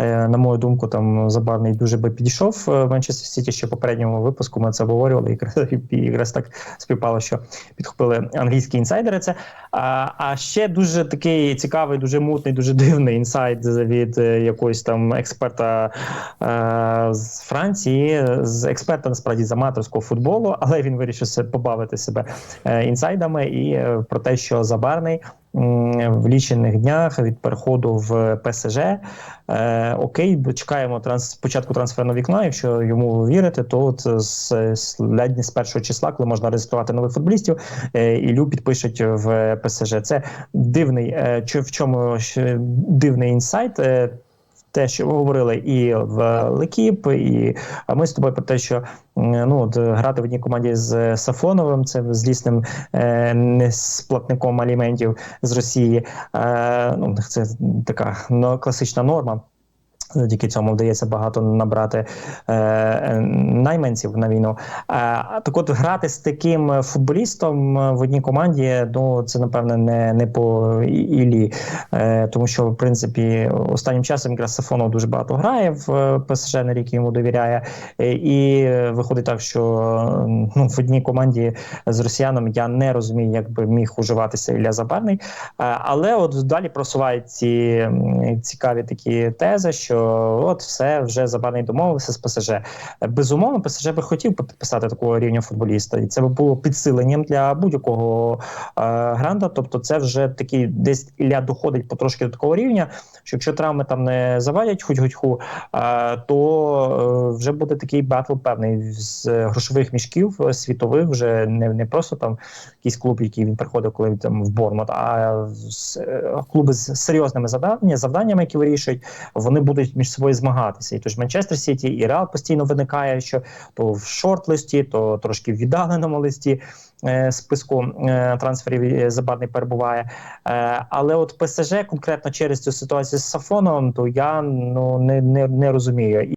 Е, На мою думку, там забарний дуже би підійшов е, в Манчестер Сіті. Ще в попередньому випуску ми це обговорювали. Якраз, якраз так співпало, що підхопили англійські інсайдери. Це а, а ще дуже такий цікавий, дуже мутний, дуже дивний інсайд від е, якогось там експерта е, з Франції, з експерта насправді з аматорського футболу, але він вирішив побавити себе е, інсайдами і е, про те, що забарний в лічених днях від переходу в ПСЖ. Е, окей, чекаємо транс початку трансферного вікна. Якщо йому вірити, то от з, з ледь з першого числа, коли можна реєструвати нових футболістів, е, Ілю підпишуть в ПСЖ. Це дивний, е, в чому дивний інсайт. Е, те, що ми говорили і в Лекіп, і ми з тобою про те, що ну от грати в одній команді з Сафоновим, це злісним е, несплатником аліментів з Росії. Е, ну це така ну, класична норма. Завдяки цьому вдається багато набрати е, найманців на війну. Е, так от грати з таким футболістом в одній команді, ну це напевне не, не по І- Іллі, е, тому що в принципі останнім часом якраз Сафонов дуже багато грає в е, ПСЖ на рік йому довіряє. Е, і виходить так, що ну, в одній команді з росіянами я не розумію, як би міг уживатися Ілля Забарний. Е, Але от далі просувають ці цікаві такі тези, що от все вже Забарний домовився з ПСЖ. Безумовно, ПСЖ би хотів підписати такого рівня футболіста, і це би було підсиленням для будь-якого е, гранда. Тобто, це вже такий десь Ілля доходить потрошки до такого рівня, що якщо травми там не завадять, хоть-хоть-ху, е, то е, вже буде такий батл певний з грошових мішків е, світових, вже не, не просто там якийсь клуб, який він приходив, коли там в Бормут, а з, е, клуби з серйозними завдання, завданнями, які вирішують, вони будуть між собою змагатися. І тож Манчестер Сіті і Реал постійно виникає, що то в шорт-листі, то трошки в віддаленому листі е, списку е, трансферів е, Забарний перебуває. Е, але от ПСЖ конкретно через цю ситуацію з Сафоном, то я ну не, не, не розумію.